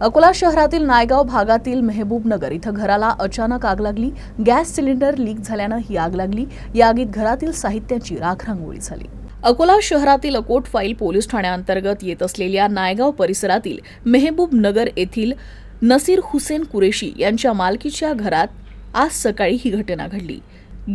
अकोला शहरातील नायगाव भागातील मेहबूबनगर इथं घराला अचानक आग लागली. गॅस सिलेंडर लीक झाल्यानं ही आग लागली. या आगीत घरातील साहित्याची राखरांगोळी झाली. अकोला शहरातील अकोट फाईल पोलीस ठाण्याअंतर्गत येत असलेल्या नायगाव परिसरातील मेहबूबनगर येथील नसीर हुसेन कुरेशी यांच्या मालकीच्या घरात आज सकाळी ही घटना घडली.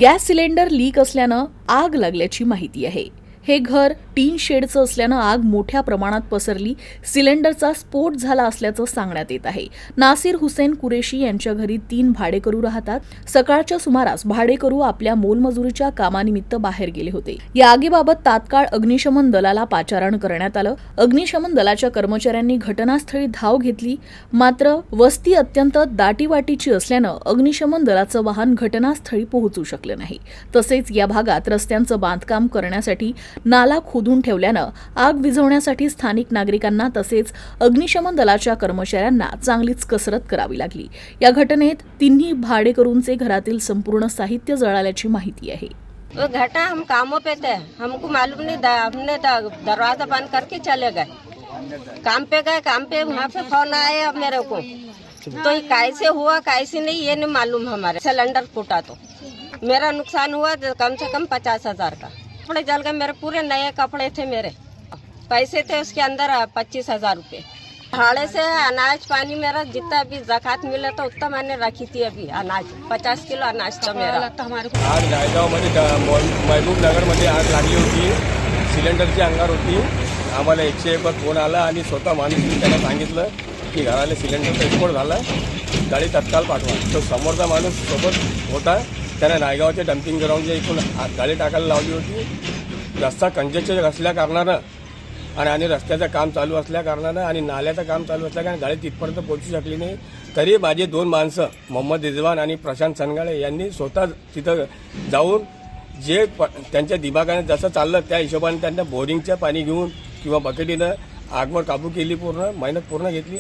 गॅस सिलेंडर लीक असल्यानं आग लागल्याची माहिती आहे. हे घर टीन शेडचं असल्यानं आग मोठ्या प्रमाणात पसरली. सिलेंडरचा स्फोट झाला असल्याचं सांगण्यात येत आहे. नासिर हुसेन कुरेशी यांच्या घरी तीन भाडेकरू राहतात. सकाळच्या सुमारास भाडेकरू आपल्या मोलमजुरीच्या कामानिमित्त बाहेर गेले होते. या आगीबाबत तात्काळ अग्निशमन दलाला पाचारण करण्यात आलं. अग्निशमन दलाच्या कर्मचाऱ्यांनी घटनास्थळी धाव घेतली. मात्र वस्ती अत्यंत दाटीवाटीची असल्यानं अग्निशमन दलाचं वाहन घटनास्थळी पोहोचू शकलं नाही. तसेच या भागात रस्त्यांचं बांधकाम करण्यासाठी नाला खोदून ठेवल्यानं आग विझवण्यासाठी स्थानिक नागरिकांना तसेच अग्निशमन दलाच्या कर्मचाऱ्यांना चांगलीच कसरत करावी लागली. या घटनेत तिन्ही भाडेकरूंचे घरातील संपूर्ण साहित्य जळाल्याची माहिती आहे. वो घटा हम कामों पे थे. हमको मालूम नहीं था. हमने दरवाजा बंद करके चले गए। काम पे गए काम पे वहाँ पे फोन आया मेरे को। तो ये कैसे हुआ कैसे नहीं ये नहीं मालूम हमारे। सिलेंडर फूटा तो। मेरा नुकसान हुआ कम से कम पचास हजार का। कपड़े जल गए मेरे पूरे नए कपड़े थे मेरे। पैसे थे उसके अंदर पच्चीस हजार रुपये भाड़े से अनाज पानी मेरा जितना भी जक़ात मिला था उतना मैंने रखी थी अभी अनाज। पचास किलो अनाज था मेरा। आज नायगावमध्ये महबूब नगरमध्ये आग लागली होती। सिलेंडरची अंगार होती. आम्हाला एकशे एक फोन आला आणि स्वतः माणूस त्यांना सांगितलं की घराला सिलेंडरचा स्फोट झाला. गाडी तत्काळ पाठवा. तो समोरचा माणूस सोबत होता. त्यांना नायगावच्या डम्पिंग ग्राउंडच्या इथून गाडी टाकायला लावली होती. रस्ता कंजेक्शन असल्या कारणानं आणि आणि रस्त्याचं काम चालू असल्या कारणानं आणि नाल्याचं काम चालू असल्या कारण गाडी तिथपर्यंत पोहोचू शकली नाही. तरी माझे दोन माणसं मोहम्मद रिजवान आणि प्रशांत सनगाळे यांनी स्वतः तिथं जाऊन जे प त्यांच्या दिमागाने जसं चाललं त्या हिशोबाने त्यांना बोरिंगचं पाणी घेऊन किंवा बकेटीनं आगवर काबू केली पूर्ण मेहनत पूर्ण घेतली.